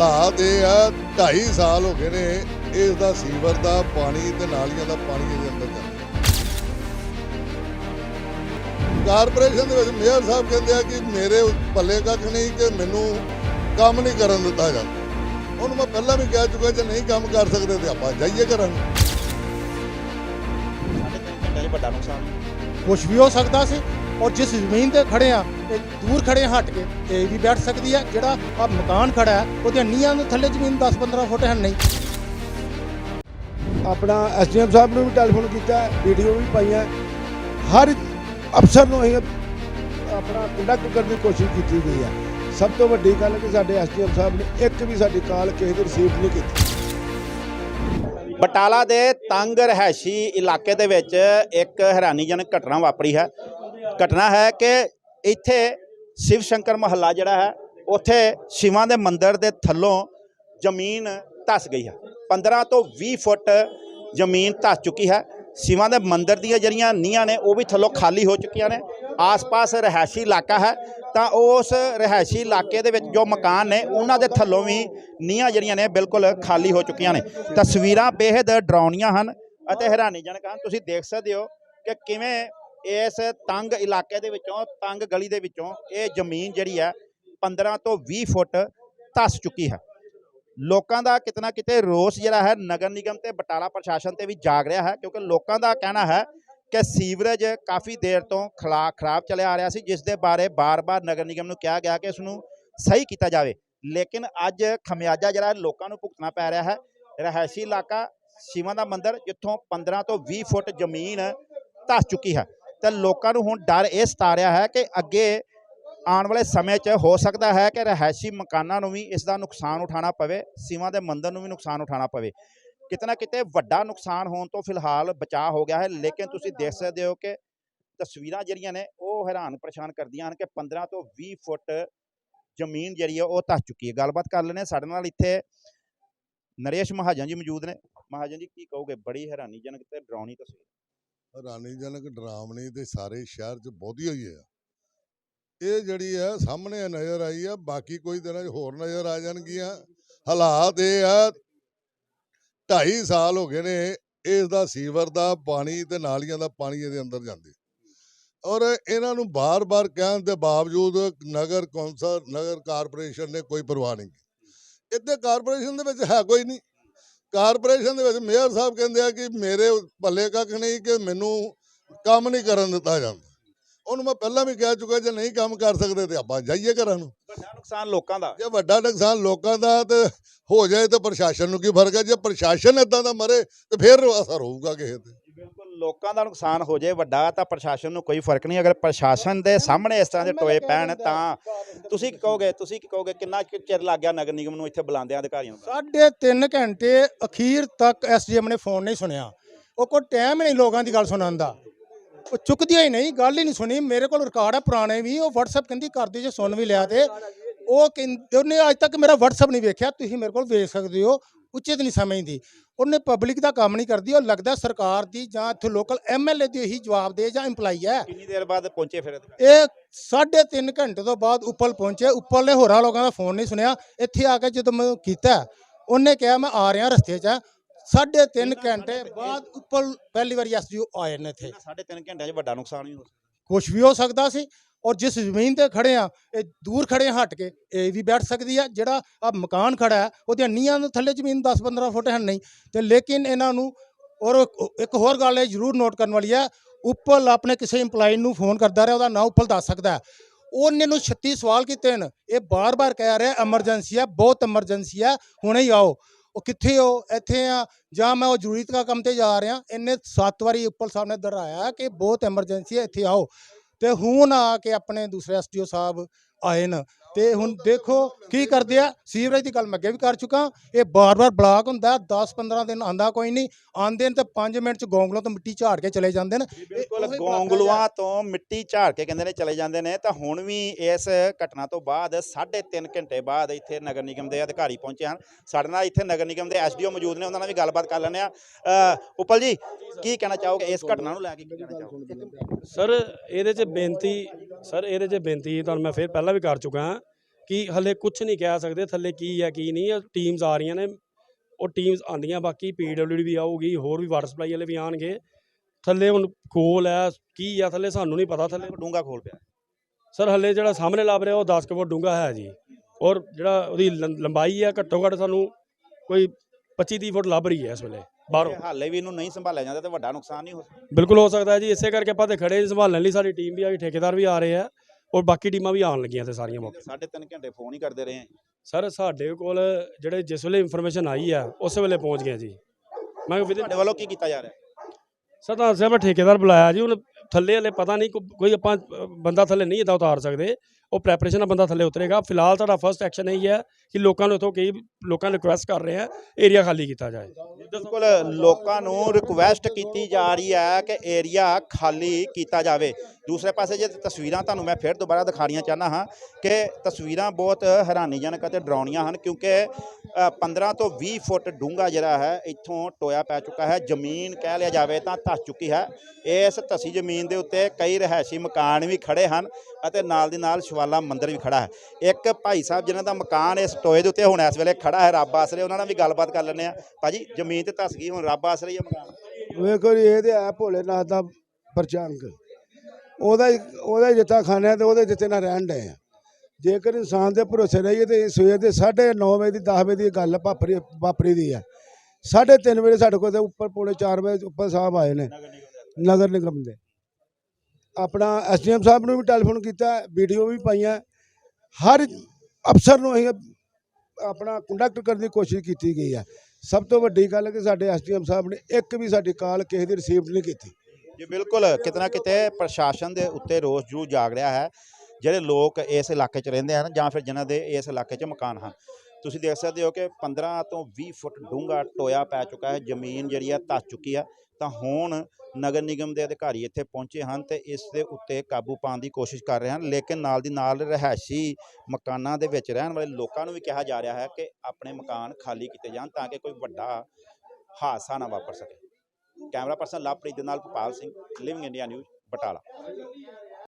ਹਾਲਾਤ ਇਹ ਆ 2.5 ਸਾਲ ਹੋ ਗਏ ਨੇ ਇਸ ਦਾ ਸੀਵਰ ਦਾ ਪਾਣੀ ਤੇ ਨਾਲੀਆਂ ਦਾ ਪਾਣੀ ਇਹਦੇ ਅੰਦਰ ਜਾਂਦਾ ਕਾਰਪੋਰੇਸ਼ਨ ਦੇ ਵਿੱਚ ਮੇਅਰ ਸਾਹਿਬ ਕਹਿੰਦੇ ਆ ਕਿ ਮੇਰੇ ਪੱਲੇ ਕੱਖ ਨਹੀਂ ਕਿ ਮੈਨੂੰ ਕੰਮ ਨਹੀਂ ਕਰਨ ਦਿੱਤਾ ਜਾਂਦਾ ਉਹਨੂੰ ਮੈਂ ਪਹਿਲਾਂ ਵੀ ਕਹਿ ਚੁੱਕਾ ਜੇ ਨਹੀਂ ਕੰਮ ਕਰ ਸਕਦੇ ਤੇ ਆਪਾਂ ਜਾਈਏ ਕਰਾਂਗੇ ਸਾਡੇ ਵੱਡਾ ਨੁਕਸਾਨ। ਕੁਝ ਵੀ ਹੋ ਸਕਦਾ ਸੀ। ਔਰ ਜਿਸ ਜ਼ਮੀਨ ਤੇ ਖੜੇ ਆ ਇਹ ਦੂਰ ਖੜੇ ਆ ਹਟ ਕੇ ਇਹ ਵੀ ਬੈਠ ਸਕਦੀ ਹੈ ਜਿਹੜਾ ਆ ਮਕਾਨ ਖੜਾ ਹੈ ਉਹਦੀਆਂ ਨੀਹਾਂ ਦੇ ਥੱਲੇ ਜ਼ਮੀਨ 10-15 ਫੁੱਟ ਹੈ ਨਹੀਂ। ਆਪਣਾ ਐਸਡੀਐਮ ਸਾਹਿਬ ਨੂੰ ਵੀ ਟੈਲੀਫੋਨ ਕੀਤਾ ਵੀਡੀਓ ਵੀ ਪਾਈਆਂ ਹਰ ਅਫਸਰ ਨੂੰ ਇਹ ਆਪਣਾ ਕੰਡਕਟ ਕਰਨ ਦੀ ਕੋਸ਼ਿਸ਼ ਕੀਤੀ ਗਈ ਹੈ। ਸਭ ਤੋਂ ਵੱਡੀ ਗੱਲ ਕਿ ਸਾਡੇ ਐਸਡੀਐਮ ਸਾਹਿਬ ਨੇ ਇੱਕ ਵੀ ਸਾਡੀ ਕਾਲ ਕਿਸੇ ਦੀ ਰਿਸੀਵ ਨਹੀਂ ਕੀਤੀ। ਬਟਾਲਾ ਦੇ ਤੰਗ ਰਹਿਸ਼ੀ ਇਲਾਕੇ ਦੇ ਵਿੱਚ ਇੱਕ ਹੈਰਾਨੀਜਨਕ ਘਟਨਾ ਵਾਪਰੀ ਹੈ। ਘਟਨਾ ਹੈ ਕਿ ਇੱਥੇ ਸ਼ਿਵ ਸ਼ੰਕਰ ਮਹੱਲਾ ਜਿਹੜਾ ਹੈ, ਉੱਥੇ ਸ਼ਿਵਾਂ ਦੇ ਮੰਦਿਰ ਦੇ ਥੱਲੋਂ ਜ਼ਮੀਨ ਧਸ ਗਈ ਹੈ। 15 ਤੋਂ 20 ਫੁੱਟ ਜ਼ਮੀਨ ਧਸ ਚੁੱਕੀ ਹੈ। ਸ਼ਿਵਾਂ ਦੇ ਮੰਦਿਰ ਦੀਆਂ ਜਿਹੜੀਆਂ ਨੀਹਾਂ ਨੇ, ਉਹ ਵੀ ਥੱਲੋਂ ਖਾਲੀ ਹੋ ਚੁੱਕੀਆਂ ਨੇ। ਆਸ-ਪਾਸ ਰਹਿਸ਼ੀ ਇਲਾਕਾ ਹੈ। ਤਾਂ ਉਸ ਰਹਿਸ਼ੀ ਇਲਾਕੇ ਦੇ ਵਿੱਚ ਜੋ ਮਕਾਨ ਨੇ, ਉਹਨਾਂ ਦੇ ਥੱਲੋਂ ਵੀ ਨੀਹਾਂ ਜਿਹੜੀਆਂ ਨੇ, ਬਿਲਕੁਲ ਖਾਲੀ ਹੋ ਚੁੱਕੀਆਂ ਨੇ। ਤਸਵੀਰਾਂ ਬੇहद ਡਰਾਉਣੀਆਂ ਹਨ ਅਤੇ ਹੈਰਾਨੀਜਨਕ ਹਨ। ਤੁਸੀਂ ਦੇਖ ਸਕਦੇ ਹੋ ਕਿ ਕਿਵੇਂ ਇਸ ਤੰਗ ਇਲਾਕੇ ਦੇ ਵਿੱਚੋਂ, ਤੰਗ ਗਲੀ ਦੇ ਵਿੱਚੋਂ ਇਹ ਜ਼ਮੀਨ ਜਿਹੜੀ ਹੈ 15 ਤੋਂ 20 ਫੁੱਟ ਧਸ ਚੁੱਕੀ ਹੈ। ਲੋਕਾਂ ਦਾ ਕਿਤਨਾ ਕਿਤੇ ਰੋਸ ਜਿਹੜਾ ਹੈ ਨਗਰ ਨਿਗਮ ਤੇ ਬਟਾਲਾ ਪ੍ਰਸ਼ਾਸਨ ਤੇ ਵੀ ਜਾਗ ਰਿਹਾ ਹੈ, ਕਿਉਂਕਿ ਲੋਕਾਂ ਦਾ ਕਹਿਣਾ ਹੈ ਕਿ ਸੀਵਰੇਜ ਕਾਫੀ ਦੇਰ ਤੋਂ ਖਲਾ, ਖਰਾਬ ਚੱਲਿਆ ਆ ਰਿਹਾ ਸੀ, ਜਿਸ ਦੇ ਬਾਰੇ ਬਾਰ-ਬਾਰ ਨਗਰ ਨਿਗਮ ਨੂੰ ਕਿਹਾ ਗਿਆ ਕਿ ਇਸ ਨੂੰ ਸਹੀ ਕੀਤਾ ਜਾਵੇ। ਲੇਕਿਨ ਅੱਜ ਖਮਿਆਜਾ ਜਿਹੜਾ ਲੋਕਾਂ ਨੂੰ ਭੁਗਤਣਾ ਪੈ ਰਿਹਾ ਹੈ। ਰਹਿائشੀ ਇਲਾਕਾ ਸ਼ਿਵਾਂ ਦਾ ਮੰਦਰ, ਜਿੱਥੋਂ 15 ਤੋਂ 20 ਫੁੱਟ ਜ਼ਮੀਨ ਧਸ ਚੁੱਕੀ ਹੈ। ਤੇ ਲੋਕਾਂ ਨੂੰ ਹੁਣ ਡਰ ਇਹ ਸਤਾ ਰਿਹਾ ਹੈ ਕਿ ਅੱਗੇ ਆਉਣ ਵਾਲੇ ਸਮੇਂ 'ਚ ਹੋ ਸਕਦਾ ਹੈ ਕਿ ਰਹਿਸ਼ੀ ਮਕਾਨਾਂ ਨੂੰ ਵੀ ਇਸ ਦਾ ਨੁਕਸਾਨ ਉਠਾਣਾ ਪਵੇ ਸੀਮਾ ਦੇ ਮੰਦਰ ਨੂੰ ਵੀ ਨੁਕਸਾਨ ਉਠਾਣਾ ਪਵੇ। ਕਿਤਨਾ ਕਿਤੇ ਵੱਡਾ ਨੁਕਸਾਨ ਹੋਣ ਤੋਂ ਫਿਲਹਾਲ ਬਚਾਅ ਹੋ ਗਿਆ ਹੈ, ਲੇਕਿਨ ਤੁਸੀਂ ਦੇਖ ਸਕਦੇ ਹੋ ਕਿ ਤਸਵੀਰਾਂ ਜਿਹੜੀਆਂ ਨੇ ਉਹ ਹੈਰਾਨ ਪਰੇਸ਼ਾਨ ਕਰਦੀਆਂ ਹਨ ਕਿ 15 ਤੋਂ 20 ਫੁੱਟ ਜ਼ਮੀਨ ਜਿਹੜੀ ਹੈ ਉਹ ਧਸ ਚੁੱਕੀ ਹੈ। ਗੱਲਬਾਤ ਕਰ ਲੈਣੇ ਸਾਡੇ ਨਾਲ ਇੱਥੇ ਨਰੇਸ਼ ਮਹਾਜਨ ਜੀ ਮੌਜੂਦ ਨੇ। ਮਹਾਜਨ ਜੀ, ਕੀ ਕਹੋਗੇ? ਬੜੀ ਹੈਰਾਨੀਜਨਕ ਤੇ ਡਰਾਉਣੀ ਤਸਵੀਰ। ਰਾਣੀਜਨਕ ਡਰਾਵਣੀ ਤੇ ਸਾਰੇ ਸ਼ਹਿਰ 'ਚ ਬਹੁਤੀ ਹੋਈ ਹੈ ਇਹ ਜਿਹੜੀ ਹੈ ਸਾਹਮਣੇ ਨਜ਼ਰ ਆਈ ਆ, ਬਾਕੀ ਕੋਈ ਦਿਨਾਂ 'ਚ ਹੋਰ ਨਜ਼ਰ ਆ ਜਾਣਗੀਆਂ। ਹਾਲਾਤ ਇਹ ਆ 2.5 ਸਾਲ ਹੋ ਗਏ ਨੇ, ਇਸ ਦਾ ਸੀਵਰ ਦਾ ਪਾਣੀ ਤੇ ਨਾਲੀਆਂ ਦਾ ਪਾਣੀ ਇਹਦੇ ਅੰਦਰ ਜਾਂਦੇ। ਔਰ ਇਹਨਾਂ ਨੂੰ ਬਾਰ-ਬਾਰ ਕਹਿਣ ਦੇ ਬਾਵਜੂਦ ਨਗਰ ਕੌਂਸਲ, ਨਗਰ ਕਾਰਪੋਰੇਸ਼ਨ ਨੇ ਕੋਈ ਪਰਵਾਹ ਨਹੀਂ ਕੀਤੀ। ਇੱਥੇ ਕਾਰਪੋਰੇਸ਼ਨ ਦੇ ਵਿੱਚ ਹੈ ਕੋਈ ਨਹੀਂ। ਕਾਰਪੋਰੇਸ਼ਨ ਦੇ ਵਿੱਚ ਮੇਅਰ ਸਾਹਿਬ ਕਹਿੰਦੇ ਆ ਕਿ ਮੇਰੇ ਪੱਲੇ ਕੱਖ ਨਹੀਂ ਕਿ ਮੈਨੂੰ ਕੰਮ ਨਹੀਂ ਕਰਨ ਦਿੱਤਾ ਜਾਂਦਾ। ਉਹਨੂੰ ਮੈਂ ਪਹਿਲਾਂ ਵੀ ਕਹਿ ਚੁੱਕਾ ਜੇ ਨਹੀਂ ਕੰਮ ਕਰ ਸਕਦੇ ਤੇ ਆਪਾਂ ਜਾਈਏ ਘਰਾਂ ਨੂੰ। ਵੱਡਾ ਨੁਕਸਾਨ ਲੋਕਾਂ ਦਾ। ਜੇ ਵੱਡਾ ਨੁਕਸਾਨ ਲੋਕਾਂ ਦਾ ਤੇ ਹੋ ਜਾਏ ਤੇ ਪ੍ਰਸ਼ਾਸਨ ਨੂੰ ਕੀ ਫ਼ਰਕ ਹੈ? ਜੇ ਪ੍ਰਸ਼ਾਸਨ ਇਦਾਂ ਦਾ ਮਰੇ ਤੇ ਫਿਰ ਅਸਰ ਹੋਊਗਾ ਕਿਸੇ ਤੇ। ਬਿਲਕੁਲ। ਲੋਕਾਂ ਦਾ ਨੁਕਸਾਨ ਹੋ ਜਾਏ ਵੱਡਾ ਤਾਂ ਪ੍ਰਸ਼ਾਸਨ ਨੂੰ ਕੋਈ ਫ਼ਰਕ ਨਹੀਂ। ਅਗਰ ਪ੍ਰਸ਼ਾਸਨ ਦੇ ਸਾਹਮਣੇ ਇਸ ਤਰ੍ਹਾਂ ਦੇ ਟੋਏ ਪੈਣ ਤਾਂ ਤੁਸੀਂ ਕੀ ਕਹੋਗੇ? ਤੁਸੀਂ ਕੀ ਕਹੋਗੇ? ਕਿੰਨਾ ਚਿਰ ਲੱਗ ਗਿਆ ਨਗਰ ਨਿਗਮ ਨੂੰ ਇੱਥੇ ਬੁਲਾਉਂਦਿਆਂ ਅਧਿਕਾਰੀਆਂ ਨੂੰ? ਸਾਢੇ ਤਿੰਨ ਘੰਟੇ ਅਖੀਰ ਤੱਕ ਐਸਡੀਐਮ ਨੇ ਫੋਨ ਨਹੀਂ ਸੁਣਿਆ। ਉਹ ਕੋਈ ਟਾਈਮ ਨਹੀਂ ਲੋਕਾਂ ਦੀ ਗੱਲ ਸੁਣਨ ਦਾ। ਉਹ ਚੁੱਕਦੀਆਂ ਹੀ ਨਹੀਂ ਗੱਲ ਹੀ ਨਹੀਂ ਸੁਣੀ। ਮੇਰੇ ਕੋਲ ਰਿਕਾਰਡ ਹੈ ਪੁਰਾਣੇ ਵੀ ਉਹ WhatsApp ਕਹਿੰਦੀ ਕਰਦੀ ਜੇ ਸੁਣ ਵੀ ਲਿਆ ਤੇ ਉਹ ਕਹਿੰਦੇ ਉਹਨੇ ਅੱਜ ਤੱਕ ਮੇਰਾ WhatsApp ਨਹੀਂ ਵੇਖਿਆ ਤੁਸੀਂ ਮੇਰੇ ਕੋਲ ਵੇਖ ਸਕਦੇ ਹੋ ਉਚਿਤ ਨਹੀਂ ਸਮਝਦੀ। ਉਹਨੇ ਪਬਲਿਕ ਦਾ ਕੰਮ ਨਹੀਂ ਕਰਦੀ ਉਹ ਲੱਗਦਾ ਸਰਕਾਰ ਦੀ ਜਾਂ ਇੱਥੇ ਲੋਕਲ ਐਮਐਲਏ ਦੀ ਹੀ ਜਵਾਬ ਦੇ ਜਾਂ ਇੰਪਲਾਈ ਹੈ। ਕਿੰਨੀ ਦੇਰ ਬਾਅਦ ਪਹੁੰਚੇ ਫਿਰ? ਇਹ ਸਾਢੇ ਤਿੰਨ ਘੰਟੇ ਤੋਂ ਬਾਅਦ ਉੱਪਲ ਪਹੁੰਚੇ ਉੱਪਲ ਨੇ ਹੋਰਾਂ ਲੋਕਾਂ ਦਾ ਫੋਨ ਨਹੀਂ ਸੁਣਿਆ ਇੱਥੇ ਆ ਕੇ ਜਦੋਂ ਮੈਂ ਕੀਤਾ ਉਹਨੇ ਕਿਹਾ ਮੈਂ ਆ ਰਿਹਾ ਰਸਤੇ 'ਚ ਸਾਢੇ ਤਿੰਨ ਘੰਟੇ ਬਾਅਦ ਉੱਪਲ ਪਹਿਲੀ ਵਾਰੀ ਐਸਡੀਓ ਆਏ ਨੇ ਇੱਥੇ। ਸਾਢੇ ਤਿੰਨ ਘੰਟਿਆਂ 'ਚ ਵੱਡਾ ਨੁਕਸਾਨ ਹੀ ਹੋ ਕੁਝ ਵੀ ਹੋ ਸਕਦਾ ਸੀ। ਔਰ ਜਿਸ ਜ਼ਮੀਨ ਤੇ ਖੜੇ ਆ, ਇਹ ਦੂਰ ਖੜੇ ਆ ਹਟ ਕੇ, ਇਹ ਵੀ ਬੈਠ ਸਕਦੀ ਹੈ ਜਿਹੜਾ ਆ ਮਕਾਨ ਖੜਾ ਹੈ ਉਹਦੀਆਂ ਨੀਹਾਂ ਦੇ ਥੱਲੇ ਜ਼ਮੀਨ 10-15 ਫੁੱਟ ਹੈ ਨਹੀਂ। ਤੇ ਲੇਕਿਨ ਇਹਨਾਂ ਨੂੰ, ਔਰ ਇੱਕ ਹੋਰ ਗੱਲ ਇਹ ਜ਼ਰੂਰ ਨੋਟ ਕਰਨ ਵਾਲੀ ਹੈ ਉੱਪਲ ਆਪਣੇ ਕਿਸੇ EMPLOYE ਨੂੰ ਫੋਨ ਕਰਦਾ ਰਿਹਾ, ਉਹਦਾ ਨਾਂ ਉੱਪਲ ਦੱਸ ਸਕਦਾ ਉਹਨੇ ਨੂੰ 36 ਸਵਾਲ ਕੀਤੇ ਨੇ ਇਹ ਬਾਰ-ਬਾਰ ਕਹਿ ਰਿਹਾ ਐਮਰਜੈਂਸੀ ਹੈ ਬਹੁਤ ਐਮਰਜੈਂਸੀ ਹੈ ਹੁਣੇ ਹੀ ਆਓ। ਉਹ ਕਿੱਥੇ ਹੋ ਇੱਥੇ ਆ, ਜਾਂ ਮੈਂ ਉਹ ਜ਼ਰੂਰੀਤ ਦਾ ਕੰਮ ਤੇ ਜਾ ਰਿਹਾ, ਇਹਨੇ ਸੱਤ ਵਾਰੀ ਉੱਪਰ ਸਾਹਿਬ ਨੇ ਦੁਹਰਾਇਆ ਕਿ ਬਹੁਤ ਐਮਰਜੈਂਸੀ ਹੈ ਇੱਥੇ ਆਓ। ਤੇ ਹੁਣ ਆ ਕੇ ਆਪਣੇ ਦੂਸਰੇ ਐਸਟੀਓ ਸਾਹਿਬ ਆਏ ਨੇ। ਤੇ ਹੁਣ ਦੇਖੋ ਕੀ ਕਰਦੇ ਆ? ਸੀਵਰੇਜ ਦੀ ਗੱਲ ਮੈਂ ਅੱਗੇ ਵੀ ਕਰ ਚੁੱਕਾ। ਇਹ ਬਾਰ-ਬਾਰ ਬਲਾਕ ਹੁੰਦਾ 10-15 ਦਿਨ ਆਂਦਾ ਕੋਈ ਨਹੀਂ। ਆਂਦੇ ਨੇ ਤੇ 5 ਮਿੰਟ ਚ ਗੋਂਗਲੋਂ ਤੋਂ ਮਿੱਟੀ ਝਾੜ ਕੇ ਚਲੇ ਜਾਂਦੇ ਨੇ। ਬਿਲਕੁਲ ਗੋਂਗਲੂਆਂ ਤੋਂ ਮਿੱਟੀ ਝਾੜ ਕੇ ਕਹਿੰਦੇ ਨੇ ਚਲੇ ਜਾਂਦੇ ਨੇ। ਤਾਂ ਹੁਣ ਵੀ ਇਸ ਘਟਨਾ ਤੋਂ ਬਾਅਦ 3.5 ਘੰਟੇ ਬਾਅਦ ਇੱਥੇ ਨਗਰ ਨਿਗਮ ਦੇ ਅਧਿਕਾਰੀ ਪਹੁੰਚੇ ਹਨ। ਸਾਡੇ ਨਾਲ ਇੱਥੇ ਨਗਰ ਨਿਗਮ ਦੇ ਐਸਡੀਓ ਮੌਜੂਦ ਨੇ ਉਹਨਾਂ ਨਾਲ ਵੀ ਗੱਲਬਾਤ ਕਰ ਲੈਂਦੇ ਆ ਉਪਲ ਜੀ ਕੀ ਕਹਿਣਾ ਚਾਹੋਗੇ ਇਸ ਘਟਨਾ ਨੂੰ ਲੈ ਕੇ ਕੀ ਕਹਿਣਾ ਚਾਹੋਗੇ? ਸਰ ਇਹਦੇ 'ਚ ਬੇਨਤੀ ਸਰ ਇਹਦੇ 'ਚ ਬੇਨਤੀ ਤੁਹਾਨੂੰ ਮੈਂ ਫਿਰ ਪਹਿਲਾਂ ਵੀ ਕਰ ਚੁੱਕਾ ਹਾਂ। ਬਾਕੀ ਹਲੇ ਕੁਝ ਨਹੀਂ ਕਹਿ ਸਕਦੇ ਥੱਲੇ ਕੀ ਹੈ ਕੀ ਨਹੀਂ ਟੀਮਸ ਆ ਰਹੀਆਂ ਨੇ। ਉਹ ਟੀਮਸ ਆਂਦੀਆਂ ਬਾਕੀ ਪੀਡਬਲਯੂਡੀ ਵੀ ਆਊਗੀ ਹੋਰ ਵੀ ਵਾਟਰ ਸਪਲਾਈ ਵਾਲੇ ਵੀ ਆਣਗੇ ਥੱਲੇ ਹੁਣ ਖੋਲ ਹੈ ਕੀ ਆ ਥੱਲੇ ਸਾਨੂੰ ਨਹੀਂ ਪਤਾ। ਥੱਲੇ ਡੂੰਗਾ ਖੋਲ ਪਿਆ। ਸਰ ਹੱਲੇ ਜਿਹੜਾ ਸਾਹਮਣੇ ਲੱਭ ਰਿਹਾ ਉਹ 10 ਕੁ ਫੁੱਟ ਡੂੰਘਾ ਹੈ ਜੀ। ਔਰ ਜਿਹੜਾ ਉਹਦੀ ਲੰਬਾਈ ਹੈ ਘੱਟੋ ਘੱਟ ਸਾਨੂੰ ਕੋਈ 25 30 ਫੁੱਟ ਲੱਭ ਰਹੀ ਹੈ ਇਸ ਵੇਲੇ ਬਾਹਰੋਂ। ਹਾਲੇ ਵੀ ਇਹਨੂੰ ਨਹੀਂ ਸੰਭਾਲਿਆ ਜਾਂਦਾ ਤਾਂ ਵੱਡਾ ਨੁਕਸਾਨ ਨਹੀਂ ਹੋ ਸਕਦਾ। ਬਿਲਕੁਲ ਹੋ ਸਕਦਾ ਹੈ ਜੀ। ਇਸੇ ਕਰਕੇ ਆਪਾਂ ਤੇ ਖੜੇ ਸੰਭਾਲਣ ਲਈ ਸਾਡੀ ਟੀਮ ਵੀ ਆ ਗਈ ਠੇਕੇਦਾਰ ਵੀ ਆ ਰਹੇ ਆ। ਔਰ ਬਾਕੀ ਟੀਮਾਂ ਵੀ ਆਉਣ ਲੱਗੀਆਂ ਤੇ ਸਾਰੀਆਂ ਮੌਕੇ ਸਾਢੇ ਤਿੰਨ ਘੰਟੇ ਫੋਨ ਹੀ ਕਰਦੇ ਰਹੇ ਹਾਂ। ਸਰ ਸਾਡੇ ਕੋਲ ਜਿਹੜੇ ਜਿਸ ਵੇਲੇ ਇਨਫੋਰਮੇਸ਼ਨ ਆਈ ਆ ਉਸ ਵੇਲੇ ਪਹੁੰਚ ਗਏ ਜੀ। ਮੈਂ ਤੁਹਾਡੇ ਵੱਲੋਂ ਕੀ ਕੀਤਾ ਜਾ ਰਿਹਾ ਸਰ ਤਾਂ ਦੱਸਿਆ ਮੈਂ ਠੇਕੇਦਾਰ ਬੁਲਾਇਆ ਜੀ ਹੁਣ ਥੱਲੇ ਹਲੇ ਪਤਾ ਨਹੀਂ ਕੋ- ਕੋਈ ਆਪਾਂ ਅ, ਬੰਦਾ ਥੱਲੇ ਨਹੀਂ ਇਦਾਂ ਉਤਾਰ ਸਕਦੇ। ਉਹ ਪ੍ਰੈਪਰੇਸ਼ਨ ਨਾਲ ਬੰਦਾ ਥੱਲੇ ਉਤਰੇਗਾ। ਫਿਲਹਾਲ ਤੁਹਾਡਾ ਫਰਸਟ ਐਕਸ਼ਨ ਇਹ ਹੀ ਹੈ ਕਿ ਲੋਕਾਂ ਨੂੰ ਇਥੋਂ ਕਈ ਲੋਕਾਂ ਰਿਕੁਐਸਟ ਕਰ ਰਹੇ ਆ ਏਰੀਆ ਖਾਲੀ ਕੀਤਾ ਜਾਏ। ਬਿਲਕੁਲ ਲੋਕਾਂ ਨੂੰ ਰਿਕੁਐਸਟ ਕੀਤੀ ਜਾ ਰਹੀ ਹੈ ਕਿ ਏਰੀਆ ਖਾਲੀ ਕੀਤਾ ਜਾਵੇ। ਦੂਸਰੇ ਪਾਸੇ ਜੇ ਤਸਵੀਰਾਂ ਤੁਹਾਨੂੰ ਮੈਂ ਫਿਰ ਦੁਬਾਰਾ ਦਿਖਾਣੀਆਂ ਚਾਹਨਾ ਹਾਂ ਕਿ ਤਸਵੀਰਾਂ ਬਹੁਤ ਹੈਰਾਨੀਜਨਕ ਅਤੇ ਡਰਾਉਣੀਆਂ ਹਨ ਕਿਉਂਕਿ 15 ਤੋਂ 20 ਫੁੱਟ ਡੂੰਗਾ ਜਿਹੜਾ ਹੈ, ਇੱਥੋਂ ਟੋਇਆ ਪੈ ਚੁੱਕਾ ਹੈ। ਜ਼ਮੀਨ ਕਹਿ ਲਿਆ ਜਾਵੇ ਤਾਂ ਧਸ ਚੁੱਕੀ ਹੈ। ਇਸ ਧਸੀ ਜ਼ਮੀਨ ਦੇ ਉੱਤੇ ਕਈ ਰਹਿائشੀ ਮਕਾਨ ਵੀ ਖੜੇ ਹਨ ਅਤੇ ਨਾਲ ਦੀ ਨਾਲ ਸ਼ਵਾਲਾ ਮੰਦਿਰ ਵੀ ਖੜਾ ਹੈ। ਇੱਕ ਭਾਈ ਸਾਹਿਬ ਜਿਨ੍ਹਾਂ ਦਾ ਮਕਾਨ ਇਸ ਟੋਏ ਦੇ ਉੱਤੇ ਹੁਣ ਇਸ ਵੇਲੇ ਖੜਾ ਹੈ, ਰੱਬ ਆਸਰੇ ਉਹਨਾਂ ਨਾਲ ਵੀ ਗੱਲਬਾਤ ਕਰ ਲੈਣੇ ਆ ਭਾਜੀ, ਜ਼ਮੀਨ ਤੇ ਧਸ ਗਈ, ਹੁਣ ਰੱਬ ਆਸਰੇ ਹੀ ਮਕਾਨ। ਵੇਖੋ ਜੀ, ਇਹ ਤੇ ਆ ਭੋਲੇਨਾਥ ਦਾ ਪ੍ਰਚੰਗ ਉਹਦਾ ਉਹਦਾ ਜਿੱਤਾ ਖਾਣਾ ਤੇ ਉਹਦੇ ਜਿੱਥੇ ਨਾ ਰਹਿਣ ਡਏ ਆ। ਜੇਕਰ ਇਨਸਾਨ ਦੇ ਭਰੋਸੇ ਰਹੀਏ ਤੇ ਸਵੇਰ ਦੇ 9:30 ਵਜੇ ਦੀ 10 ਵਜੇ ਦੀ ਗੱਲ ਵਾਪਰੀ ਵਾਪਰੀ ਦੀ ਆ 3:30 ਵਜੇ ਸਾਡੇ ਕੋਲ ਤੇ ਉੱਪਰ ਪੌਣੇ 4 ਵਜੇ ਉੱਪਰ ਸਾਹਿਬ ਆਏ ਨੇ। ਨਗਰ ਨਿਗਮ ਦੇ ਆਪਣਾ ਐਸਡੀਐਮ ਸਾਹਿਬ ਨੂੰ ਵੀ ਟੈਲੀਫੋਨ ਕੀਤਾ ਵੀਡੀਓ ਵੀ ਪਾਈਆਂ। ਹਰ ਅਫਸਰ ਨੂੰ ਅਸੀਂ ਆਪਣਾ ਕੰਡਕਟ ਕਰਨ ਦੀ ਕੋਸ਼ਿਸ਼ ਕੀਤੀ ਗਈ ਆ ਸਭ ਤੋਂ ਵੱਡੀ ਗੱਲ ਹੈ ਕਿ ਸਾਡੇ ਐਸਡੀਐਮ ਸਾਹਿਬ ਨੇ ਇੱਕ ਵੀ ਸਾਡੀ ਕਾਲ ਕਿਸੇ ਦੀ ਰਿਸੀਵ ਨਹੀਂ ਕੀਤੀ। ਜੀ ਬਿਲਕੁਲ। ਕਿਤਨਾ ਕਿਤੇ ਪ੍ਰਸ਼ਾਸਨ ਦੇ ਉੱਤੇ ਰੋਸ ਜੂ ਜਾਗ ਰਿਹਾ ਹੈ। ਜਿਹੜੇ ਲੋਕ ਇਸ ਇਲਾਕੇ 'ਚ ਰਹਿੰਦੇ ਹਨ ਜਾਂ ਫਿਰ ਜਿਨ੍ਹਾਂ ਦੇ ਇਸ ਇਲਾਕੇ 'ਚ ਮਕਾਨ ਹਨ। ਤੁਸੀਂ ਦੇਖ ਸਕਦੇ ਹੋ ਕਿ 15 ਤੋਂ 20 ਫੁੱਟ ਡੂੰਘਾ ਟੋਇਆ ਪੈ ਚੁੱਕਾ ਹੈ, ਜ਼ਮੀਨ ਜਿਹੜੀ ਆ ਧੱਸ ਚੁੱਕੀ ਆ ਤਾਂ ਹੁਣ ਨਗਰ ਨਿਗਮ ਦੇ ਅਧਿਕਾਰੀ ਇੱਥੇ ਪਹੁੰਚੇ ਹਨ ਤੇ ਇਸ ਦੇ ਉੱਤੇ ਕਾਬੂ ਪਾਉਣ ਦੀ ਕੋਸ਼ਿਸ਼ ਕਰ ਰਹੇ ਹਨ। ਲੇਕਿਨ ਨਾਲ ਦੀ ਨਾਲ ਰਹਿائشੀ ਮਕਾਨਾਂ ਦੇ ਵਿੱਚ ਰਹਿਣ ਵਾਲੇ ਲੋਕਾਂ ਨੂੰ ਵੀ ਕਿਹਾ ਜਾ ਰਿਹਾ ਹੈ ਕਿ ਆਪਣੇ ਮਕਾਨ ਖਾਲੀ ਕੀਤੇ ਜਾਣ ਤਾਂ ਕਿ ਕੋਈ ਵੱਡਾ ਹਾਦਸਾ ਨਾ ਵਾਪਰ ਸਕੇ। ਕੈਮਰਾ ਪਰਸਨ ਲਵਪ੍ਰੀਤ ਦੇ ਨਾਲ Gopal Singh living India news Batala.